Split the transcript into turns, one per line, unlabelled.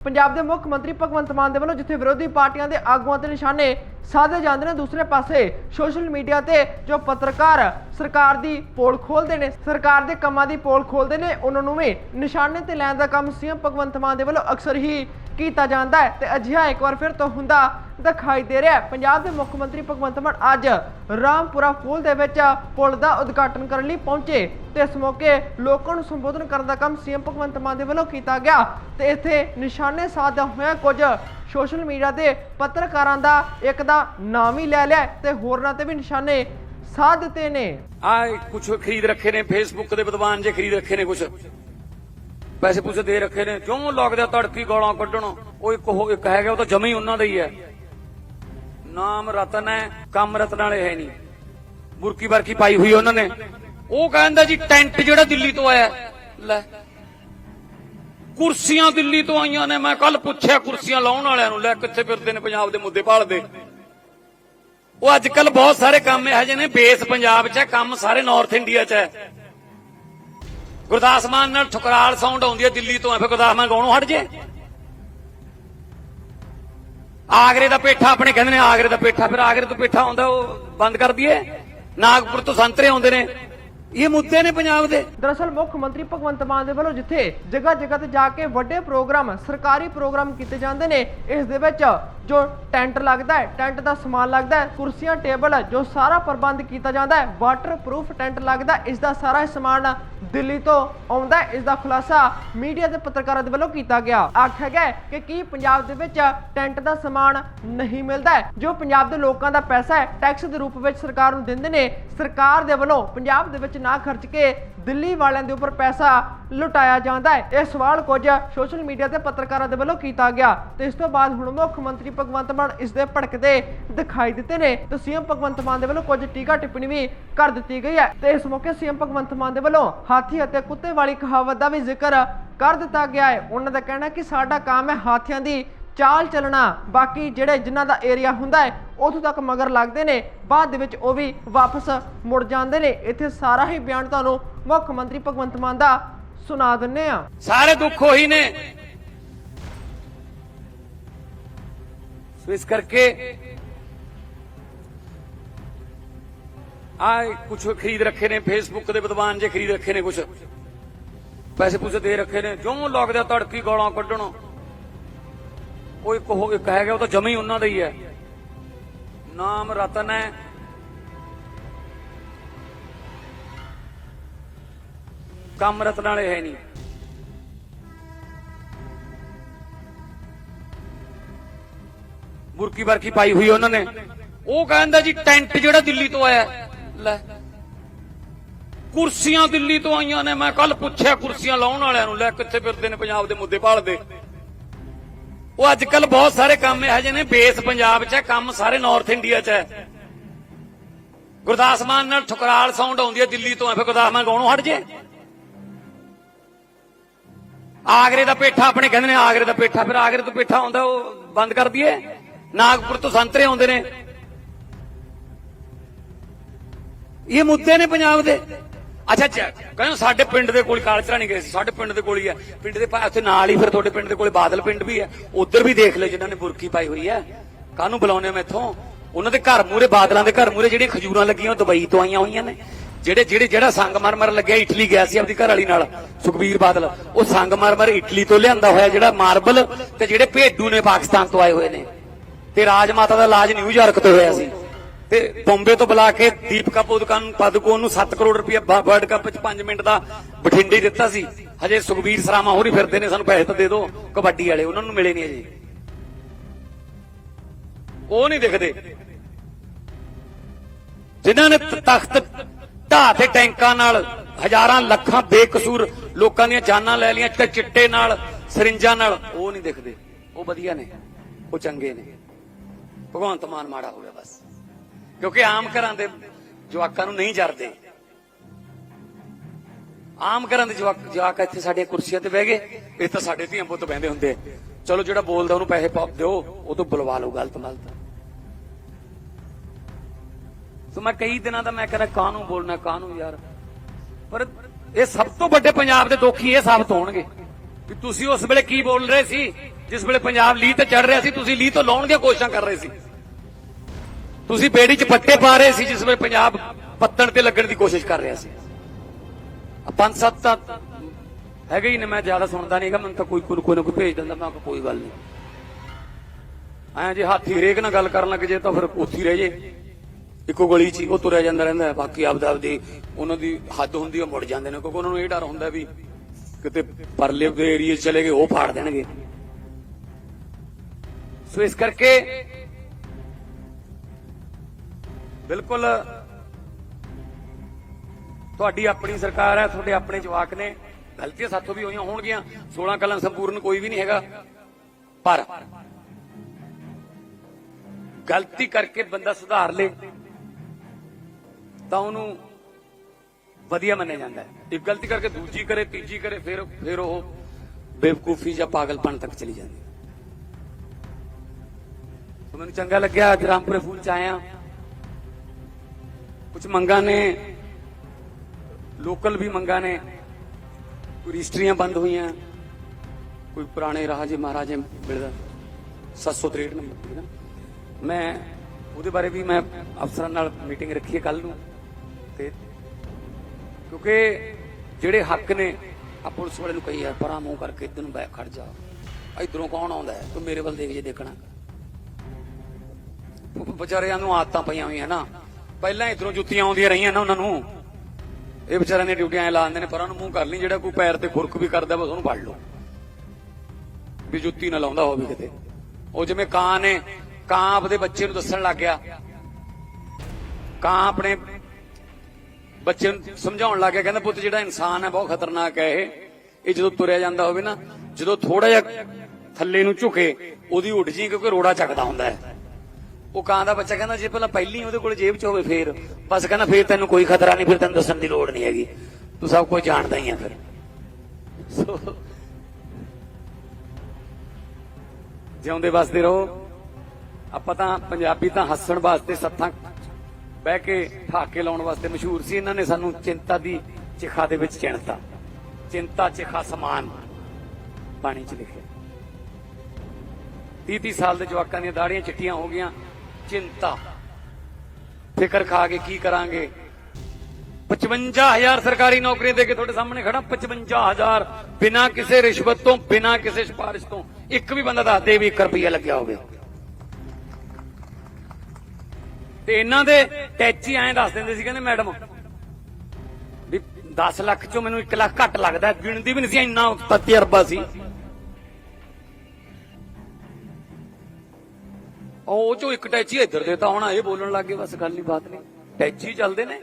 ਪੰਜਾਬ ਦੇ ਮੁੱਖ ਮੰਤਰੀ ਭਗਵੰਤ ਮਾਨ ਦੇ ਵੱਲੋਂ ਜਿੱਥੇ ਵਿਰੋਧੀ ਪਾਰਟੀਆਂ ਦੇ ਆਗੂਆਂ ਤੇ ਨਿਸ਼ਾਨੇ ਸਾਧੇ ਜਾਂਦੇ ਨੇ, ਦੂਸਰੇ ਪਾਸੇ ਸੋਸ਼ਲ ਮੀਡੀਆ ਤੇ ਜੋ ਪੱਤਰਕਾਰ ਸਰਕਾਰ ਦੀ ਪੋਲ ਖੋਲਦੇ ਨੇ, ਸਰਕਾਰ ਦੇ ਕੰਮਾਂ ਦੀ ਪੋਲ ਖੋਲਦੇ ਨੇ, ਉਹਨਾਂ ਨੂੰ ਵੀ ਨਿਸ਼ਾਨੇ ਤੇ ਲੈਣ ਦਾ ਕੰਮ ਸੀਐਮ ਭਗਵੰਤ ਮਾਨ ਦੇ ਵੱਲੋਂ ਅਕਸਰ ਹੀ ਕੀਤਾ ਜਾਂਦਾ ਹੈ ਤੇ ਅਜਿਹਾ ਇੱਕ ਵਾਰ ਫਿਰ ਤੋਂ ਹੁੰਦਾ ਦਿਖਾਈ ਦੇ ਰਿਹਾ ਹੈ। ਪੰਜਾਬ ਦੇ ਮੁੱਖ ਮੰਤਰੀ ਭਗਵੰਤ ਮਾਨ ਅੱਜ ਰਾਮਪੁਰਾ ਫੂਲ ਦੇ ਵਿੱਚ ਪੁਲ ਦਾ ਉਦਘਾਟਨ ਕਰਨ ਲਈ ਪਹੁੰਚੇ ਤੇ ਇਸ ਮੌਕੇ ਲੋਕਾਂ ਨੂੰ ਸੰਬੋਧਨ ਕਰਨ ਦਾ ਕੰਮ ਸੀਐਮ ਭਗਵੰਤ ਮਾਨ ਦੇ ਵੱਲੋਂ ਕੀਤਾ ਗਿਆ ਤੇ ਇੱਥੇ ਨਿਸ਼ਾਨੇ ਸਾਧਦਾ ਹੋਇਆ ਕੁਝ ਸੋਸ਼ਲ ਮੀਡੀਆ ਤੇ ਪੱਤਰਕਾਰਾਂ ਦਾ ਇੱਕ ਦਾ ਨਾਮ ਹੀ ਲੈ ਲਿਆ ਤੇ ਹੋਰਨਾਂ ਤੇ ਵੀ ਨਿਸ਼ਾਨੇ ਸਾਧ ਦਿੱਤੇ ਨੇ।
ਆ ਕੁਝ ਖਰੀਦ ਰੱਖੇ ਨੇ ਫੇਸਬੁੱਕ ਦੇ ਵਿਦਵਾਨ ਜੇ ਖਰੀਦ ਰੱਖੇ ਨੇ ਕੁਝ ਪੈਸੇ ਪੂਸੇ ਦੇ ਰੱਖੇ ਨੇ। ਕਿਉਂ ਲੱਗਦਾ ਤੜਕੀ ਗਾਲਾਂ ਕੱਢਣ? ਉਹ ਇੱਕ ਹੋ, ਇੱਕ ਹੈਗਾ, ਉਹ ਤਾਂ ਜਮੀ ਉਹਨਾਂ ਦਾ ਹੀ ਹੈ। ਨਾਮ ਰਤਨ ਹੈ, ਕੰਮ ਰਤਨ ਵਾਲੇ ਹੈ ਨਹੀਂ। ਬੁਰਕੀ ਬਰਕੀ ਪਾਈ ਹੋਈ ਉਹਨਾਂ ਨੇ। ਉਹ ਕਹਿੰਦਾ ਜੀ, ਟੈਂਟ ਜਿਹੜਾ ਦਿੱਲੀ ਤੋਂ ਆਇਆ ਲੈ। ਕੁਰਸੀਆਂ ਦਿੱਲੀ ਤੋਂ ਆਈਆਂ ਨੇ, ਮੈਂ ਕੱਲ ਪੁੱਛਿਆ ਕੁਰਸੀਆਂ ਲਾਉਣ ਵਾਲਿਆਂ ਨੂੰ, ਲੈ ਕਿੱਥੇ ਫਿਰਦੇ ਨੇ ਪੰਜਾਬ ਦੇ ਮੁੱਦੇ ਭਾਲਦੇ। ਉਹ ਅੱਜ ਕੱਲ ਬਹੁਤ ਸਾਰੇ ਕੰਮ ਇਹੋ ਜਿਹੇ ਨੇ, ਬੇਸ ਪੰਜਾਬ 'ਚ ਹੈ, ਕੰਮ ਸਾਰੇ ਨਾਰਥ ਇੰਡੀਆ 'ਚ ਹੈ। ਗੁਰਦਾਸ ਮਾਨ ਨਾਲ ਠੁਕਰਾਲ ਸਾਊਂਡ ਆਉਂਦੀ ਹੈ ਦਿੱਲੀ ਤੋਂ ਐ ਫਿਰ ਗੁਰਦਾਸ ਮਾਨ ਗਾਉਣੋਂ ਹਟ ਜੇ। ਆਗਰੇ ਦਾ ਪੇਠਾ ਆਪਣੇ ਕਹਿੰਦੇ ਨੇ ਆਗਰੇ ਦਾ ਪੇਠਾ, ਫਿਰ ਆਗਰੇ ਤੋਂ ਪੇਠਾ ਆਉਂਦਾ, ਉਹ ਬੰਦ ਕਰ ਦਈਏ। ਨਾਗਪੁਰ ਤੋਂ ਸੰਤਰੇ ਆਉਂਦੇ ਨੇ। ਇਹ ਮੁੱਦੇ ਨੇ ਪੰਜਾਬ ਦੇ।
ਦਰਅਸਲ ਮੁੱਖ ਮੰਤਰੀ ਭਗਵੰਤ ਮਾਨ ਦੇ ਵੱਲੋਂ ਜਿੱਥੇ ਜਗ੍ਹਾ ਜਗ੍ਹਾ ਤੇ ਜਾ ਕੇ ਵੱਡੇ ਪ੍ਰੋਗਰਾਮ, ਸਰਕਾਰੀ ਪ੍ਰੋਗਰਾਮ ਕੀਤੇ ਜਾਂਦੇ ਨੇ, ਇਸ ਦੇ ਵਿੱਚ ਜੋ ਟੈਂਟ ਲੱਗਦਾ ਹੈ, ਟੈਂਟ ਦਾ ਸਮਾਨ ਲੱਗਦਾ ਹੈ, ਕੁਰਸੀਆਂ, ਟੇਬਲ ਜੋ ਸਾਰਾ ਪ੍ਰਬੰਧ ਕੀਤਾ ਜਾਂਦਾ ਹੈ ਵਾਟਰਪ੍ਰੂਫ ਟੈਂਟ ਲੱਗਦਾ ਇਸ ਦਾ ਸਾਰਾ ਸਮਾਨ ਦਿੱਲੀ ਤੋਂ ਆਉਂਦਾ ਇਸ ਦਾ ਖੁਲਾਸਾ ਮੀਡੀਆ ਦੇ ਪੱਤਰਕਾਰਾਂ ਦੇ ਵੱਲੋਂ ਕੀਤਾ ਗਿਆ। ਆਖਿਆ ਗਿਆ ਕਿ ਕੀ ਪੰਜਾਬ ਦੇ ਵਿੱਚ ਟੈਂਟ ਦਾ ਸਮਾਨ ਨਹੀਂ ਮਿਲਦਾ ਜੋ ਪੰਜਾਬ ਦੇ ਲੋਕਾਂ ਦਾ ਪੈਸਾ ਹੈ ਟੈਕਸ ਦੇ ਰੂਪ ਵਿੱਚ ਸਰਕਾਰ ਨੂੰ ਦਿੰਦੇ ਨੇ, ਸਰਕਾਰ ਦੇ ਵੱਲੋਂ ਪੰਜਾਬ ਦੇ ਵਿੱਚ ਨਾ ਖਰਚ ਕੇ ਦਿੱਲੀ ਵਾਲਿਆਂ ਦੇ ਉੱਪਰ ਪੈਸਾ ਲੁਟਾਇਆ ਜਾਂਦਾ ਹੈ। ਇਹ ਸਵਾਲ ਕੁਝ ਸੋਸ਼ਲ ਮੀਡੀਆ ਤੇ ਪੱਤਰਕਾਰਾਂ ਦੇ ਵੱਲੋਂ ਕੀਤਾ ਗਿਆ। ਤੇ ਇਸ ਤੋਂ ਬਾਅਦ ਹੁਣ ਮੁੱਖ ਮੰਤਰੀ ਭਗਵੰਤ ਮਾਨ ਇਸ ਦੇ ਭੜਕਦੇ ਦਿਖਾਈ ਦਿੱਤੇ ਨੇ। ਤੇ ਸੀਐਮ ਭਗਵੰਤ ਮਾਨ ਦੇ ਵੱਲੋਂ ਕੁਝ ਟੀਕਾ ਟਿੱਪਣੀ ਵੀ ਕਰ ਦਿੱਤੀ ਗਈ ਹੈ। ਤੇ ਇਸ ਮੌਕੇ ਸੀਐਮ ਭਗਵੰਤ ਮਾਨ ਦੇ ਵੱਲੋਂ ਹਾਥੀ ਅਤੇ ਕੁੱਤੇ ਵਾਲੀ ਕਹਾਵਤ ਦਾ ਵੀ ਜ਼ਿਕਰ ਕਰ ਦਿੱਤਾ ਗਿਆ ਹੈ। ਉਹਨਾਂ ਦਾ ਕਹਿਣਾ ਕਿ ਸਾਡਾ ਕੰਮ ਹੈ ਹਾਥੀਆਂ ਦੀ ਚਾਲ ਚੱਲਣਾ। ਬਾਕੀ ਜਿਹੜੇ ਜਿਨ੍ਹਾਂ ਦਾ ਏਰੀਆ ਹੁੰਦਾ ਹੈ, ਉਥੋਂ ਤੱਕ ਮਗਰ ਲੱਗਦੇ ਨੇ। ਬਾਅਦ ਦੇ ਵਿੱਚ ਉਹ ਵੀ ਵਾਪਸ ਮੁੜ ਜਾਂਦੇ ਨੇ। ਇੱਥੇ ਸਾਰਾ ਹੀ ਬਿਆਨ ਤੁਹਾਨੂੰ ਮੁੱਖ ਮੰਤਰੀ ਭਗਵੰਤ ਮਾਨ ਦਾ ਸੁਣਾ ਦਿੰਨੇ ਆ।
ਸਾਰੇ ਦੁੱਖ ਉਹੀ ਨੇ। ਸੋ ਇਸ ਕਰਕੇ ਆ ਕੁਝ ਖਰੀਦ ਰੱਖੇ ਨੇ ਫੇਸਬੁੱਕ ਦੇ ਵਿਦਵਾਨ ਜੇ ਖਰੀਦ ਰੱਖੇ ਨੇ ਕੁਝ ਪੈਸੇ ਪੂਸੇ ਦੇ ਰੱਖੇ ਨੇ ਕਿਉਂ ਲੱਗਦਾ ਤੜਕੀ ਗਾਲਾਂ ਕੱਢਣ। ਉਹ ਇੱਕ ਹੋ ਇੱਕ ਹੈਗਾ ਉਹ ਤਾਂ ਜਮੀ ਉਹਨਾਂ ਦਾ ਹੀ ਹੈ। ਨਾਮ ਰਤਨ ਹੈ। ਕੰਮ ਰਤਨ ਵਾਲੇ ਹੈ ਨਹੀਂ। ਬੁਰਕੀ ਬਰਕੀ ਪਾਈ ਹੋਈ ਉਹਨਾਂ ਨੇ। ਉਹ ਕਹਿੰਦਾ ਜੀ, ਟੈਂਟ ਜਿਹੜਾ ਦਿੱਲੀ ਤੋਂ ਆਇਆ। ਲੈ। ਕੁਰਸੀਆਂ ਦਿੱਲੀ ਤੋਂ ਆਈਆਂ ਨੇ। ਮੈਂ ਕੱਲ ਪੁੱਛਿਆ ਕੁਰਸੀਆਂ ਲਾਉਣ ਵਾਲਿਆਂ ਨੂੰ। ਲੈ, ਕਿੱਥੇ ਫਿਰਦੇ ਨੇ ਪੰਜਾਬ ਦੇ ਮੁੱਦੇ ਭਾਲਦੇ। ਉਹ ਅੱਜ ਕੱਲ ਬਹੁਤ ਸਾਰੇ ਕੰਮ ਇਹੋ ਜਿਹੇ ਨੇ। ਬੇਸ ਪੰਜਾਬ 'ਚ ਹੈ, ਕੰਮ ਸਾਰੇ ਨਾਰਥ ਇੰਡੀਆ 'ਚ ਹੈ। ਗੁਰਦਾਸ ਮਾਨ ਨਾਲ ਠੁਕਰਾਲ ਸਾਊਂਡ ਆਉਂਦੀ ਹੈ ਦਿੱਲੀ ਤੋਂ। ਆ ਫਿਰ ਗੁਰਦਾਸ ਮਾਨ ਗਾਉਣੋਂ ਹਟ ਜੇ। ਆਗਰੇ ਦਾ ਪੇਠਾ ਆਪਣੇ ਕਹਿੰਦੇ ਨੇ ਆਗਰੇ ਦਾ ਪੇਠਾ, ਫਿਰ ਆਗਰੇ ਤੋਂ ਪੇਠਾ ਆਉਂਦਾ, ਉਹ ਬੰਦ ਕਰ ਦਈਏ। ਨਾਗਪੁਰ ਤੋਂ ਸੰਤਰੇ ਆਉਂਦੇ ਨੇ। ਇਹ ਮੁੱਦੇ ਨੇ ਪੰਜਾਬ ਦੇ। ਅੱਛਾ ਕਹਿੰਦੇ ਸਾਡੇ ਪਿੰਡ ਦੇ ਕੋਲ ਕਾਲਚਰਾ ਨਹੀਂ ਗਏ ਸੀ, ਸਾਡੇ ਪਿੰਡ ਦੇ ਕੋਲ ਹੀ ਹੈ ਪਿੰਡ ਦੇ ਉੱਥੇ ਨਾਲ ਹੀ ਫਿਰ ਤੁਹਾਡੇ ਪਿੰਡ ਦੇ ਕੋਲ ਬਾਦਲ ਪਿੰਡ ਵੀ ਹੈ ਉਧਰ ਵੀ ਦੇਖ ਲੈ ਜਿਨ੍ਹਾਂ ਨੇ ਬੁਰਕੀ ਪਾਈ ਹੋਈ ਹੈ ਕਾਹਨੂੰ ਬੁਲਾਉਨੇ ਇੱਥੋਂ ਉਹਨਾਂ ਦੇ ਘਰ ਮੂਰੇ ਬਾਦਲਾਂ ਦੇ ਘਰ ਮੂਰੇ ਜਿਹੜੀਆਂ ਖਜੂਰਾਂ ਲੱਗੀਆਂ, ਉਹ ਦੁਬਈ ਤੋਂ ਆਈਆਂ ਹੋਈਆਂ ਨੇ। ਜਿਹੜੇ ਜਿਹੜੇ ਜਿਹੜਾ ਸੰਗਮਰਮਰ ਲੱਗਿਆ, ਇਟਲੀ ਗਿਆ ਸੀ ਆਪਣੀ ਘਰ ਵਾਲੀ ਨਾਲ, ਸੁਖਬੀਰ ਬਾਦਲ। ਉਹ ਸੰਗਮਰਮਰ ਇਟਲੀ ਤੋਂ ਲਿਆਂਦਾ ਹੋਇਆ ਜਿਹੜਾ ਮਾਰਬਲ ਤੇ ਜਿਹੜੇ ਭੇਡੂ ਨੇ ਪਾਕਿਸਤਾਨ ਤੋਂ ਆਏ ਹੋਏ ਨੇ। ਤੇ ਰਾਜ ਮਾਤਾ ਦਾ ਇਲਾਜ ਨਿਊਯਾਰਕ ਤੋਂ ਹੋਇਆ ਸੀ। ਤੇ ਬੰਬੇ ਤੋਂ ਬੁਲਾ ਕੇ ਦੀਪਕਾ ਪਾਦੂਕੋਨ ਪਾਦੂਕੋਨ ਨੂੰ 7 ਕਰੋੜ ਰੁਪਏ ਵਰਲਡ ਕੱਪ ਵਿੱਚ 5 ਮਿੰਟ ਦਾ ਬਠਿੰਡੇ ਦਿੱਤਾ ਸੀ। ਹਜੇ ਸੁਖਬੀਰ ਸਰਾਮਾ ਹੋਰੀ ਫਿਰਦੇ ਨੇ, ਸਾਨੂੰ ਪੈਸੇ ਤਾਂ ਦੇ ਦਿਓ, ਕਬੱਡੀ ਵਾਲੇ, ਉਹਨਾਂ ਨੂੰ ਮਿਲੇ ਨਹੀਂ ਅਜੇ। ਉਹ ਨਹੀਂ ਦਿਖਦੇ। ਜਿਨ੍ਹਾਂ ਨੇ ਤਖਤ ਢਾਹ ਤੇ ਟੈਂਕਾਂ ਨਾਲ ਹਜ਼ਾਰਾਂ ਲੱਖਾਂ ਬੇਕਸੂਰ ਲੋਕਾਂ ਦੀਆਂ ਜਾਨਾਂ ਲੈ ਲਈਆਂ ਤੇ ਚਿੱਟੇ ਨਾਲ, ਸਰਿੰਜਾਂ ਨਾਲ। ਉਹ ਨਹੀਂ ਦਿਖਦੇ। ਉਹ ਵਧੀਆ ਨੇ। ਉਹ ਚੰਗੇ ਨੇ। ਭਗਵੰਤ ਮਾਨ ਮਾੜਾ ਹੋ ਗਿਆ ਬਸ। ਕਿਉਂਕਿ ਆਮ ਘਰਾਂ ਦੇ ਜਵਾਕਾਂ ਨੂੰ ਨਹੀਂ ਜਰਦੇ। ਆਮ ਘਰਾਂ ਦੇ ਜਵਾਕ ਜਵਾਕ ਇੱਥੇ ਸਾਡੀਆਂ ਕੁਰਸੀਆਂ ਤੇ ਬਹਿ ਗਏ। ਇਹ ਤਾਂ ਸਾਡੇ ਧੀਆਂ ਪੁੱਤ ਬਹਿੰਦੇ ਹੁੰਦੇ ਚਲੋ ਜਿਹੜਾ ਬੋਲਦਾ ਉਹਨੂੰ ਪੈਸੇ ਪਾ ਦਿਓ, ਉਹ ਤੋਂ ਬੁਲਵਾ ਲਓ ਗਲਤ ਮਲਤ। ਸੋ ਮੈਂ ਕਈ ਦਿਨਾਂ ਦਾ ਮੈਂ ਕਹਿੰਦਾ ਕਾਹਨੂੰ ਬੋਲਣਾ, ਕਾਹਨੂੰ ਯਾਰ? ਪਰ ਇਹ ਸਭ ਤੋਂ ਵੱਡੇ ਪੰਜਾਬ ਦੇ ਦੋਖੀ ਇਹ ਸਾਬਤ ਹੋਣਗੇ। ਕਿ ਤੁਸੀਂ ਉਸ ਵੇਲੇ ਕੀ ਬੋਲ ਰਹੇ ਸੀ? ਜਿਸ ਵੇਲੇ ਪੰਜਾਬ ਲੀਹ ਤੇ ਚੜ ਰਿਹਾ ਸੀ, ਤੁਸੀਂ ਲੀਹ ਤੋਂ ਲਾਉਣ ਦੀਆਂ ਕੋਸ਼ਿਸ਼ਾਂ ਕਰ ਰਹੇ ਸੀ। ਤੁਸੀਂ ਬੇੜੀ 'ਚ ਪੱਟੇ ਪਾ ਰਹੇ ਸੀ, ਜਿਸ ਵੇਲੇ ਪੰਜਾਬ ਪੱਤਣ ਤੇ ਲੱਗਣ ਦੀ ਕੋਸ਼ਿਸ਼ ਕਰ ਰਿਹਾ ਸੀ। ਪੰਜ ਸੱਤ ਤਾਂ ਹੈਗਾ ਹੀ ਨੇ, ਮੈਂ ਜ਼ਿਆਦਾ ਸੁਣਦਾ ਨਹੀਂਗਾ ਮੈਨੂੰ ਤਾਂ ਕੋਈ ਕੋਈ ਨਾ ਕੋਈ ਭੇਜ ਦਿੰਦਾ, ਮੈਂ ਕੋਈ ਗੱਲ ਨਹੀਂ ਐਂ ਜੇ ਹਾਥੀ ਰੇਕ ਨਾਲ ਗੱਲ ਕਰਨ ਲੱਗ ਜੇ ਤਾਂ ਫਿਰ ਉੱਥੇ ਹੀ ਰਹਿ ਜੇ। ਇੱਕੋ ਗਲੀ 'ਚ ਉਹ ਤੁਰਿਆ ਜਾਂਦਾ ਰਹਿੰਦਾ ਬਾਕੀ ਆਪਦਾ ਆਪਦੀ ਉਹਨਾਂ ਦੀ ਹੱਦ ਹੁੰਦੀ ਉਹ ਮੁੜ ਜਾਂਦੇ ਨੇ, ਕਿਉਂਕਿ ਉਹਨਾਂ ਨੂੰ ਇਹ ਡਰ ਹੁੰਦਾ ਵੀ ਕਿਤੇ ਪਰਲੇ ਦੇ ਏਰੀਏ 'ਚ ਚਲੇ ਗਏ, ਉਹ ਫਾੜ ਦੇਣਗੇ। ਸੋ ਇਸ ਕਰਕੇ ਬਿਲਕੁਲ ਤੁਹਾਡੀ ਆਪਣੀ ਸਰਕਾਰ ਹੈ, ਤੁਹਾਡੇ ਆਪਣੇ ਜਵਾਕ ਨੇ, ਗਲਤੀਆਂ ਸਾਥੋਂ ਵੀ ਹੋਈਆਂ ਹੋਣਗੀਆਂ 16 ਕਲਾਂ ਸੰਪੂਰਨ ਕੋਈ ਵੀ ਨਹੀਂ ਹੈਗਾ, ਪਰ ਗਲਤੀ ਕਰਕੇ ਬੰਦਾ ਸੁਧਾਰ ਲੇ। ਤਾਂ ਉਹਨੂੰ ਵਧੀਆ ਮੰਨਿਆ ਜਾਂਦਾ ਹੈ। ਇੱਕ ਗਲਤੀ ਕਰਕੇ ਦੂਜੀ ਕਰੇ ਤੀਜੀ ਕਰੇ ਫਿਰ ਫਿਰ ਉਹ ਬੇਵਕੂਫੀ ਜਾਂ ਪਾਗਲਪਨ ਤੱਕ ਚਲੀ ਜਾਂਦੀ ਸੋ ਮੈਨੂੰ ਚੰਗਾ ਲੱਗਿਆ ਅੱਜ ਰਾਮਪੁਰੇ ਫੂਲ ਚ ਆਇਆ। ਕੁਝ ਮੰਗਾਂ ਨੇ ਲੋਕਲ ਵੀ ਮੰਗਾਂ ਨੇ। ਕੋਈ ਰਜਿਸਟਰੀਆਂ ਬੰਦ ਹੋਈਆਂ ਕੋਈ ਪੁਰਾਣੇ ਰਾਜੇ ਮਹਾਰਾਜੇ ਮਿਲਦਾ। 763 ਨੰਬਰ ਮੈਂ ਉਹਦੇ ਬਾਰੇ ਵੀ ਮੈਂ ਅਫਸਰਾਂ ਨਾਲ ਮੀਟਿੰਗ ਰੱਖੀ ਹੈ ਕੱਲ ਨੂੰ। ਤੇ ਕਿਉਂਕਿ ਜਿਹੜੇ ਹੱਕ ਨੇ ਆ ਪੁਲਿਸ ਵਾਲੇ ਨੂੰ ਕਹੀ ਯਾਰ ਪਰਾਂ ਮੂੰਹ ਕਰਕੇ ਇੱਧਰ ਨੂੰ ਬੈਕ ਖੜ ਜਾ। ਇਧਰੋਂ ਕੌਣ ਆਉਂਦਾ ਹੈ? ਤੂੰ ਮੇਰੇ ਵੱਲ ਦੇਖ, ਜੇ ਦੇਖਣਾ। ਵਿਚਾਰਿਆਂ ਨੂੰ ਆਦਤਾਂ ਪਈਆਂ ਹੋਈਆਂ ਨਾ। ਪਹਿਲਾਂ ਇਧਰੋਂ ਜੁੱਤੀਆਂ ਆਉਂਦੀਆਂ ਰਹੀਆਂ ਨਾ ਉਹਨਾਂ ਨੂੰ। ਇਹ ਵਿਚਾਰਿਆਂ ਦੀਆਂ ਡਿਊਟੀਆਂ ਐ ਲਾਉਂਦੇ ਨੇ, ਪਰਾਂ ਨੂੰ ਮੂੰਹ ਕਰ ਲਈ, ਜਿਹੜਾ ਕੋਈ ਪੈਰ ਤੇ ਖੁਰਕ ਵੀ ਕਰਦਾ, ਬਸ ਉਹਨੂੰ ਫੜ ਲਓ। ਵੀ ਜੁੱਤੀ ਨਾ ਲਾਉਂਦਾ ਹੋਵੇ ਕਿਤੇ। ਉਹ ਜਿਵੇਂ ਕਾਂ ਨੇ, ਕਾਂ ਆਪਦੇ ਬੱਚੇ ਨੂੰ ਦੱਸਣ ਲੱਗ ਗਿਆ। ਕਾਂ ਆਪਣੇ ਬੱਚੇ ਨੂੰ ਸਮਝਾਉਣ ਲੱਗ ਗਿਆ, ਕਹਿੰਦਾ ਪੁੱਤ ਜਿਹੜਾ ਇਨਸਾਨ ਹੈ ਬਹੁਤ ਖਤਰਨਾਕ ਹੈ ਇਹ। ਇਹ ਜਦੋਂ ਤੁਰਿਆ ਜਾਂਦਾ ਹੋਵੇ ਨਾ, ਜਦੋਂ ਥੋੜਾ ਜਿਹਾ ਥੱਲੇ ਨੂੰ ਝੁਕੇ, ਉਹਦੀ ਉੱਡ ਜੀ ਕਿਉਂਕਿ ਰੋੜਾ ਚੱਕਦਾ ਹੁੰਦਾ ਹੈ। ਉਹ ਕਾਂ ਦਾ ਬੱਚਾ ਕਹਿੰਦਾ, ਜੇ ਪਹਿਲਾਂ ਪਹਿਲੀ ਉਹਦੇ ਕੋਲ ਜੇਬ 'ਚ ਹੋਵੇ ਫੇਰ, ਬਸ ਕਹਿੰਦਾ ਫੇਰ ਤੈਨੂੰ ਕੋਈ ਖਤਰਾ ਨਹੀਂ, ਫਿਰ ਤੈਨੂੰ ਦੱਸਣ ਦੀ ਲੋੜ ਨਹੀਂ ਹੈਗੀ। ਤੂੰ ਸਭ ਕੁਝ ਜਾਣਦਾ ਹੀ ਆ ਫਿਰ। ਸੋ ਜਿਉਂਦੇ ਵਸਦੇ ਰਹੋ। ਆਪਾਂ ਤਾਂ ਪੰਜਾਬੀ ਤਾਂ ਹੱਸਣ ਵਾਸਤੇ ਸੱਥਾਂ ਬਹਿ ਕੇ ਠਾਕੇ ਲਾਉਣ ਵਾਸਤੇ ਮਸ਼ਹੂਰ ਸੀ, ਇਹਨਾਂ ਨੇ ਸਾਨੂੰ ਚਿੰਤਾ ਦੀ ਚਿਖਾ ਦੇ ਵਿੱਚ ਚਿਣਤਾ। ਚਿੰਤਾ, ਚਿਖਾ, ਸਮਾਨ ਬਾਣੀ 'ਚ ਲਿਖਿਆ। 30 30 ਸਾਲ ਦੇ ਜਵਾਕਾਂ ਦੀਆਂ ਦਾੜੀਆਂ ਚਿੱਟੀਆਂ ਹੋ ਗਈਆਂ। ਚਿੰਤਾ। ਫਿਕਰ ਖਾ ਕੇ ਕੀ ਕਰਾਂਗੇ? 55000 ਸਰਕਾਰੀ ਨੌਕਰੀ ਦੇ ਕੇ ਤੁਹਾਡੇ ਸਾਹਮਣੇ ਖੜਾ 55000 ਬਿਨਾਂ ਕਿਸੇ ਰਿਸ਼ਵਤ ਤੋਂ, ਬਿਨਾਂ ਕਿਸੇ ਸਿਫਾਰਿਸ਼ ਤੋਂ ਇੱਕ ਵੀ ਬੰਦਾ ਦੱਸ ਦੇ ਵੀ 1 ਰੁਪਿਆ ਲੱਗਿਆ ਹੋਵੇ। ਤੇ ਇਹਨਾਂ ਦੇ ਟੈਚੀ ਐਂ ਦੱਸ ਦਿੰਦੇ ਸੀ ਕਹਿੰਦੇ, ਮੈਡਮ, ਵੀ 10 ਲੱਖ ਚੋਂ ਮੈਨੂੰ 1 ਲੱਖ ਘੱਟ ਲੱਗਦਾ ਗਿਣਦੀ ਵੀ ਨਹੀਂ ਸੀ, ਇੰਨਾ ਤਜਰਬਾ ਸੀ। ਉਹ ਚੋਂ ਇੱਕ ਟੈਚੀ ਇੱਧਰ ਦੇਤਾ ਹੁਣ ਇਹ ਬੋਲਣ ਲੱਗੇ ਬਸ ਗੱਲ ਨਹੀਂ ਬਾਤ ਨਹੀਂ। ਟੈਚੀ ਚੱਲਦੇ ਨੇ।